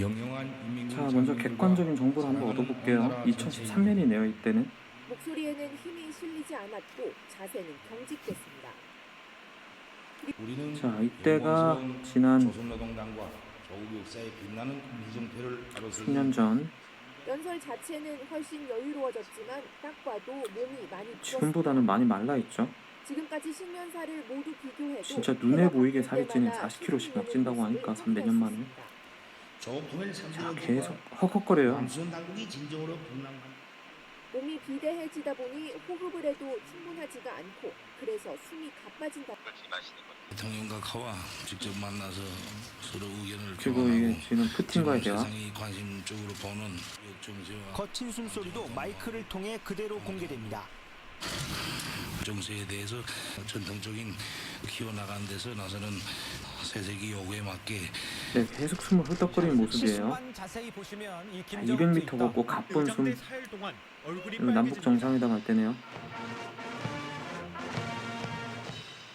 자, 먼저 객관적인 정보를 한번 얻어볼게요. 나라 전체의 2013년이네요, 이때는. 목소리에는 힘이 실리지 않았고 자세는 경직됐습니다. 우리는 자, 이때가 지난 조선노동당과 조국 역사의 빛나는 미정표를 가로세운 10년 전, 연설 자체는 훨씬 여유로워졌지만 딱 봐도 몸이 많이. 지금보다는 많이 말라 있죠. 지금까지 신년사를 모두 비교해도 진짜 눈에 보이게 살이 찌는 때마다 40kg씩 막 찐다고 하니까 모습을 300년 확인할 수 만에. 자, 계속 헉헉거려요. 몸이 비대해지다 보니 호흡을 해도 충분하지가 않고 그래서 숨이 가빠진다. 대통령과 카와 직접 만나서 서로 의견을 그리고 교환하고 지금 푸틴과의 대화. 세상이 관심적으로 보는 지역 정세와 거친 숨소리도 마이크를 통해 그대로 공개됩니다. 정세에 대해서 전통적인 키워나가는 데서 나서는 새세기 요구에 맞게 네, 계속 숨을 헐떡거리는 모습이에요. 실수만 자세히 보시면 이 자, 김정은 200m 트위터 걷고 가쁜 숨. 남북. 정상회담 할 때네요.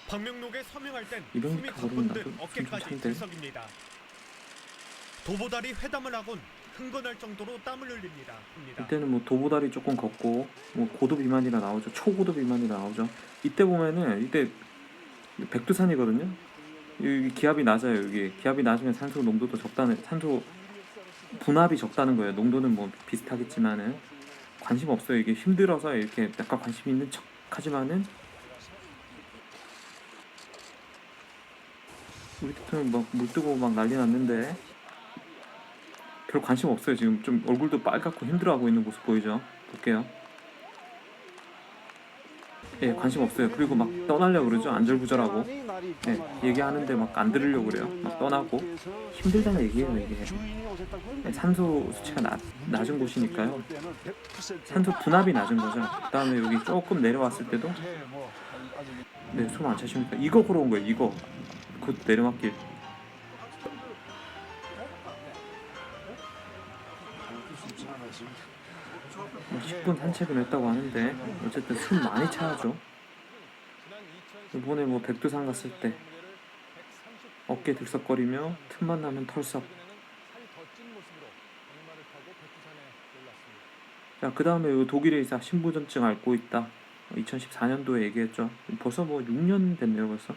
방명록에 서명할 땐 200m 숨이 걸으면 가쁜 나도 듯 숨좀 어깨까지 차는데. 들썩입니다. 도보다리 회담을 하곤 흥건할 정도로 땀을 흘립니다. 이때는 뭐 도보다리 조금 걷고 뭐 고도 비만이라 나오죠. 초고도 비만이라 나오죠. 이때 보면은 이때 백두산이거든요. 여기 기압이 낮아요. 여기 기압이 낮으면 산소 농도도 적다는 산소 분압이 적다는 거예요. 농도는 뭐 비슷하겠지만은 관심 없어요. 이게 힘들어서 이렇게 약간 관심 있는 척 하지만은 우리 대통령 막물 뜨고 막 난리 났는데 별 관심 없어요. 지금 좀 얼굴도 빨갛고 힘들어하고 있는 모습 보이죠? 볼게요. 예, 관심 없어요. 그리고 막 떠나려고 그러죠. 안절부절하고. 예, 얘기하는데 막 안 들으려고 그래요. 막 떠나고. 힘들다는 얘기예요, 이게. 예, 산소 수치가 낮, 낮은 곳이니까요. 산소 분압이 낮은 거죠. 그 다음에 여기 조금 내려왔을 때도 네, 숨 안 차십니까? 이거 걸어온 거예요, 이거. 곧 내려막길. 10분 산책을 했다고 하는데 어쨌든 숨 많이 차야죠. 이번에 뭐 백두산 갔을 때 어깨 들썩거리며 틈만 나면 털썩. 자, 그 다음에 독일에 있어 신부전증 앓고 있다. 2014년도에 얘기했죠. 벌써 뭐 6년 됐네요, 벌써.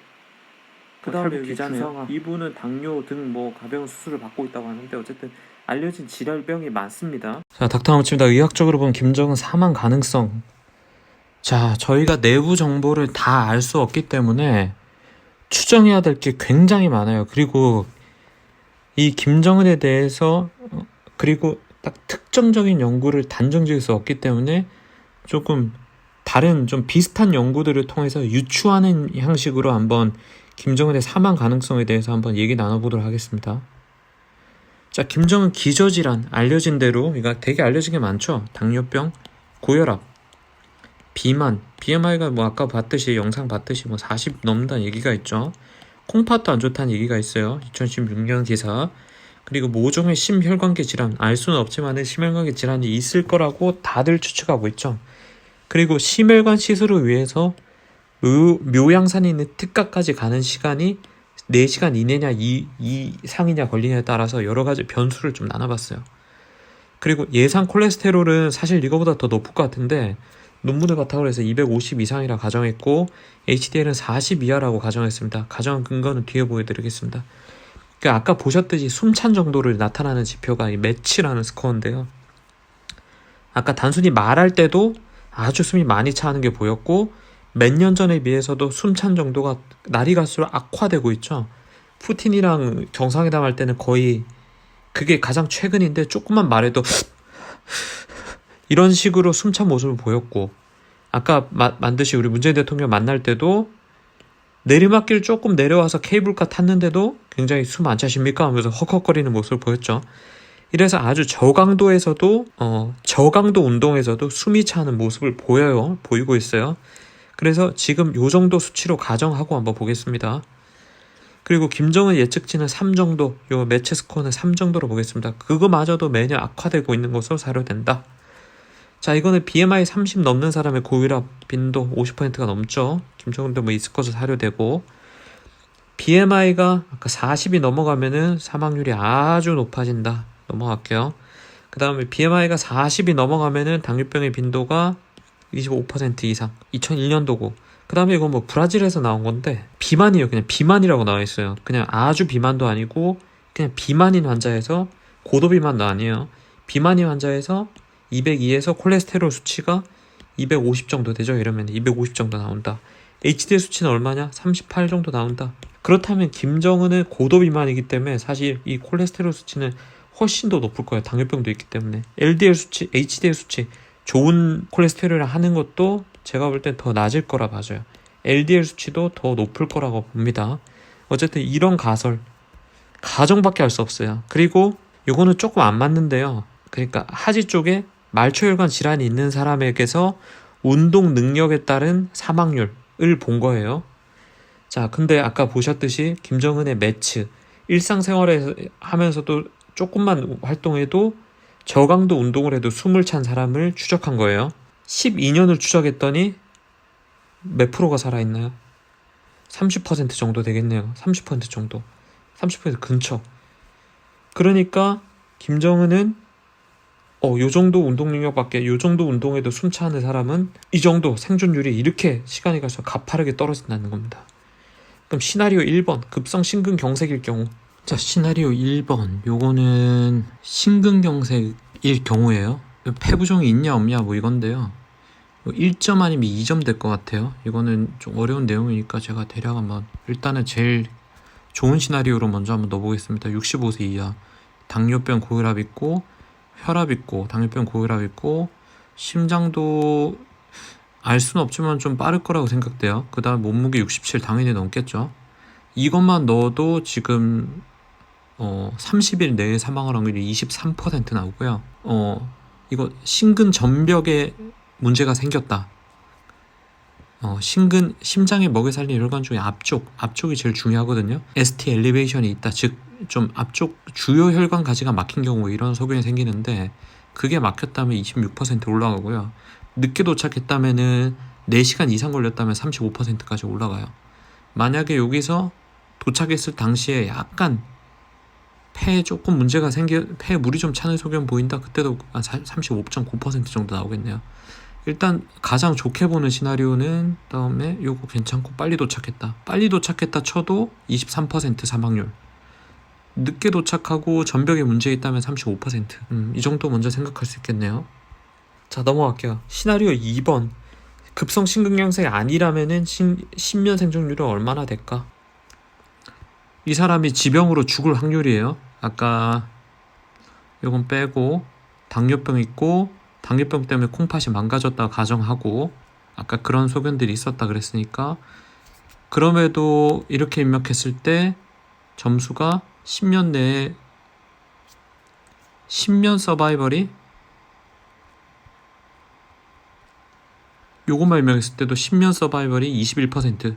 그 다음에 기자네요. 이분은 당뇨 등 뭐 가벼운 수술을 받고 있다고 하는데 어쨌든 알려진 질환병이 많습니다. 자, 닥터나무칩니다. 의학적으로 보면 김정은 사망 가능성. 자, 저희가 내부 정보를 다 알 수 없기 때문에 추정해야 될 게 굉장히 많아요. 그리고 이 김정은에 대해서 어, 그리고 딱 특정적인 연구를 단정 지을 수 없기 때문에 조금 다른 좀 비슷한 연구들을 통해서 유추하는 형식으로 한번 김정은의 사망 가능성에 대해서 한번 얘기 나눠보도록 하겠습니다. 자, 김정은 기저질환 알려진 대로 이거 되게 알려진 게 많죠. 당뇨병, 고혈압, 비만, BMI가 뭐 아까 봤듯이 영상 봤듯이 뭐 40 넘는다는 얘기가 있죠. 콩팥도 안 좋다는 얘기가 있어요. 2016년 기사. 그리고 모종의 심혈관계 질환 알 수는 없지만은 심혈관계 질환이 있을 거라고 다들 추측하고 있죠. 그리고 심혈관 시술을 위해서 의, 묘양산이 있는 특가까지 가는 시간이 4시간 이내냐 이, 이상이냐 걸리냐에 따라서 여러 가지 변수를 좀 나눠봤어요. 그리고 예상 콜레스테롤은 사실 이거보다 더 높을 것 같은데 논문을 바탕으로 해서 250 이상이라 가정했고 HDL은 40 이하라고 가정했습니다. 가정한 근거는 뒤에 보여드리겠습니다. 그 아까 보셨듯이 숨찬 정도를 나타나는 지표가 이 매치라는 스코어인데요. 아까 단순히 말할 때도 아주 숨이 많이 차는 게 보였고 몇 년 전에 비해서도 숨찬 정도가 날이 갈수록 악화되고 있죠. 푸틴이랑 정상회담 할 때는 거의 그게 가장 최근인데 조금만 말해도 이런 식으로 숨찬 모습을 보였고 아까 마, 만드시 우리 문재인 대통령 만날 때도 내리막길 조금 내려와서 케이블카 탔는데도 굉장히 숨 안 차십니까 하면서 헉헉거리는 모습을 보였죠. 이래서 아주 저강도에서도 어, 저강도 운동에서도 숨이 차는 모습을 보여요. 보이고 있어요. 그래서 지금 요 정도 수치로 가정하고 한번 보겠습니다. 그리고 김정은 예측치는 3 정도, 요 매체 스코어는 3 정도로 보겠습니다. 그거마저도 매년 악화되고 있는 것으로 사료된다. 자, 이거는 BMI 30 넘는 사람의 고혈압 빈도 50%가 넘죠. 김정은도 뭐 있을 것으로 사료되고 BMI가 아까 40이 넘어가면은 사망률이 아주 높아진다. 넘어갈게요. 그 다음에 BMI가 40이 넘어가면은 당뇨병의 빈도가 25% 이상. 2001년도고. 그 다음에 이건 뭐 브라질에서 나온 건데 비만이에요. 그냥 비만이라고 나와 있어요. 그냥 아주 비만도 아니고 그냥 비만인 환자에서 고도 비만도 아니에요. 비만인 환자에서 202에서 콜레스테롤 수치가 250 정도 되죠. 이러면 250 정도 나온다. HDL 수치는 얼마냐? 38 정도 나온다. 그렇다면 김정은은 고도 비만이기 때문에 사실 이 콜레스테롤 수치는 훨씬 더 높을 거예요. 당뇨병도 있기 때문에. LDL 수치, HDL 수치 좋은 콜레스테롤을 하는 것도 제가 볼 땐 더 낮을 거라 봐줘요. LDL 수치도 더 높을 거라고 봅니다. 어쨌든 이런 가설 가정밖에 할 수 없어요. 그리고 요거는 조금 안 맞는데요. 그러니까 하지 쪽에 말초혈관 질환이 있는 사람에게서 운동 능력에 따른 사망률을 본 거예요. 자, 근데 아까 보셨듯이 김정은의 매츠 일상생활에 하면서도 조금만 활동해도 저강도 운동을 해도 숨을 찬 사람을 추적한 거예요. 12년을 추적했더니 몇 프로가 살아있나요? 30% 정도 되겠네요. 30% 정도. 30% 근처. 그러니까 김정은은 어, 요 정도 운동 능력밖에, 요 정도 운동에도 숨 차는 사람은 이 정도 생존율이 이렇게 시간이 가서 가파르게 떨어진다는 겁니다. 그럼 시나리오 1번, 급성 심근경색일 경우. 자, 시나리오 1번. 요거는 심근경색일 경우예요. 폐부종이 있냐 없냐 뭐 이건데요. 1점 아니면 2점 될 것 같아요. 이거는 좀 어려운 내용이니까 제가 대략 한번 일단은 제일 좋은 시나리오로 먼저 한번 넣어보겠습니다. 65세 이하 당뇨병 고혈압 있고 혈압 있고 당뇨병 고혈압 있고 심장도 알 수는 없지만 좀 빠를 거라고 생각돼요. 그 다음 몸무게 67 당연히 넘겠죠. 이것만 넣어도 지금 어 30일 내에 사망할 확률이 23% 나오고요. 어 이거 심근 전벽에 문제가 생겼다. 어, 심근 심장에 먹여 살린 혈관 중에 앞쪽 앞쪽이 제일 중요하거든요. ST 엘리베이션이 있다. 즉 좀 앞쪽 주요 혈관 가지가 막힌 경우 이런 소견이 생기는데 그게 막혔다면 26% 올라가고요. 늦게 도착했다면은 4시간 이상 걸렸다면 35%까지 올라가요. 만약에 여기서 도착했을 당시에 약간 폐에 조금 문제가 생겨 폐에 물이 좀 차는 소견 보인다. 그때도 한 35.9% 정도 나오겠네요. 일단 가장 좋게 보는 시나리오는 다음에 요거 괜찮고 빨리 도착했다. 빨리 도착했다 쳐도 23% 사망률. 늦게 도착하고 전벽에 문제 있다면 35%. 음, 이 정도 먼저 생각할 수 있겠네요. 자 넘어갈게요. 시나리오 2번. 급성 심근경색이 아니라면은 신, 10년 생존율은 얼마나 될까? 이 사람이 지병으로 죽을 확률이에요. 아까 요건 빼고 당뇨병 있고 당뇨병 때문에 콩팥이 망가졌다 가정하고 아까 그런 소견들이 있었다 그랬으니까 그럼에도 이렇게 입력했을 때 점수가 10년 내에 10년 서바이벌이 요것만 입력했을 때도 10년 서바이벌이 21%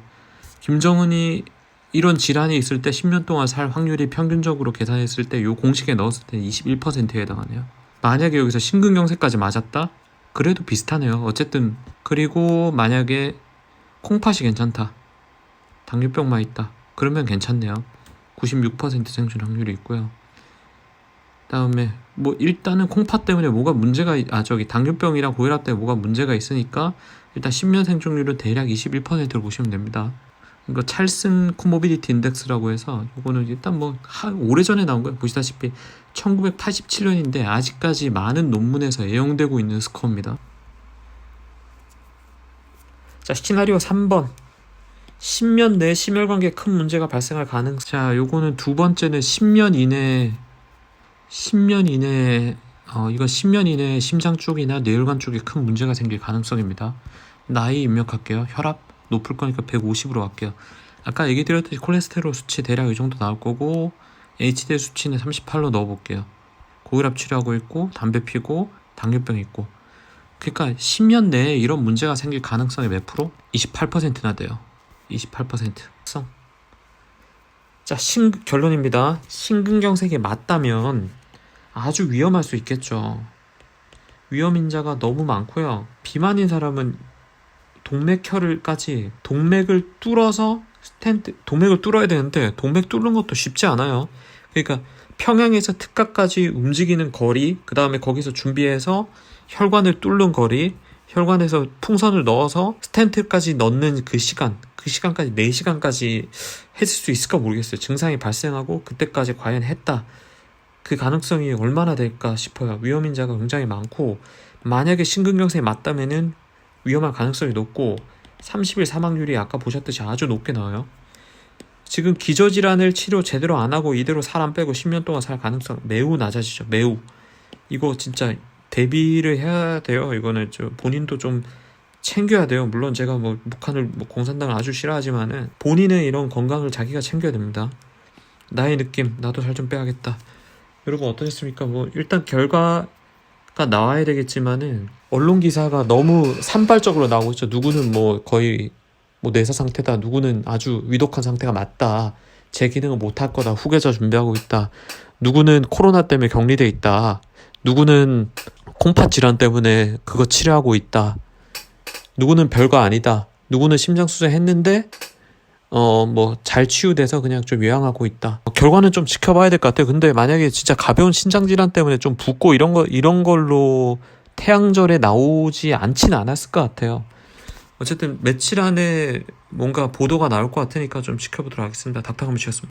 김정은이 이런 질환이 있을 때 10년 동안 살 확률이 평균적으로 계산했을 때요 공식에 넣었을 때 21%에 해당하네요. 만약에 여기서 심근경색까지 맞았다? 그래도 비슷하네요. 어쨌든 그리고 만약에 콩팥이 괜찮다. 당뇨병만 있다. 그러면 괜찮네요. 96% 생존 확률이 있고요. 다음에 뭐 일단은 콩팥 때문에 뭐가 문제가 있- 아 저기 당뇨병이랑 고혈압 때문에 뭐가 문제가 있으니까 일단 10년 생존율은 대략 21%로 보시면 됩니다. 이거 찰슨 코모비디티 인덱스라고 해서 이거는 일단 뭐한 오래전에 나온 거예요. 보시다시피 1987년인데 아직까지 많은 논문에서 애용되고 있는 스코어입니다. 자, 시나리오 3번. 10년 내에 심혈관계에 큰 문제가 발생할 가능. 자, 요거는 두 번째는 10년 이내에 10년 이내에 어, 이거 10년 이내에 심장 쪽이나 뇌혈관 쪽에 큰 문제가 생길 가능성입니다. 나이 입력할게요. 혈압 높을 거니까 150으로 할게요. 아까 얘기 드렸듯이 콜레스테롤 수치 대략 이 정도 나올 거고 HDL 수치는 38로 넣어볼게요. 고혈압 치료하고 있고 담배 피고 당뇨병 있고 그러니까 10년 내에 이런 문제가 생길 가능성이 몇 프로? 28%나 돼요. 28%. 성. 자, 심, 결론입니다. 심근경색이 맞다면 아주 위험할 수 있겠죠. 위험 인자가 너무 많고요. 비만인 사람은 동맥혈을까지 동맥을 뚫어서 스텐트 동맥을 뚫어야 되는데 동맥 뚫는 것도 쉽지 않아요. 그러니까 평양에서 특가까지 움직이는 거리, 그 다음에 거기서 준비해서 혈관을 뚫는 거리, 혈관에서 풍선을 넣어서 스텐트까지 넣는 그 시간, 그 시간까지 4시간까지 했을 수 있을까 모르겠어요. 증상이 발생하고 그때까지 과연 했다. 그 가능성이 얼마나 될까 싶어요. 위험 인자가 굉장히 많고 만약에 심근경색이 맞다면은 위험할 가능성이 높고 30일 사망률이 아까 보셨듯이 아주 높게 나와요. 지금 기저질환을 치료 제대로 안 하고 이대로 살안 빼고 10년 동안 살 가능성 매우 낮아지죠. 매우. 이거 진짜 대비를 해야 돼요. 이거는 저 본인도 좀 챙겨야 돼요. 물론 제가 뭐 북한을 뭐 공산당을 아주 싫어하지만은 본인의 이런 건강을 자기가 챙겨야 됩니다. 나의 느낌 나도 살 좀 빼야겠다. 여러분 어떠셨습니까? 뭐 일단 결과 가 나와야 되겠지만은 언론 기사가 너무 산발적으로 나오고 있죠. 누구는 뭐 거의 뭐 뇌사 상태다. 누구는 아주 위독한 상태가 맞다. 제 기능을 못할 거다. 후계자 준비하고 있다. 누구는 코로나 때문에 격리돼 있다. 누구는 콩팥 질환 때문에 그거 치료하고 있다. 누구는 별거 아니다. 누구는 심장 수술 했는데 어 뭐 잘 치유돼서 그냥 좀 요양하고 있다. 결과는 좀 지켜봐야 될 것 같아요. 근데 만약에 진짜 가벼운 신장 질환 때문에 좀 붓고 이런 거 이런 걸로 태양절에 나오지 않지는 않았을 것 같아요. 어쨌든 며칠 안에 뭔가 보도가 나올 것 같으니까 좀 지켜보도록 하겠습니다. 닥터감시였습니다.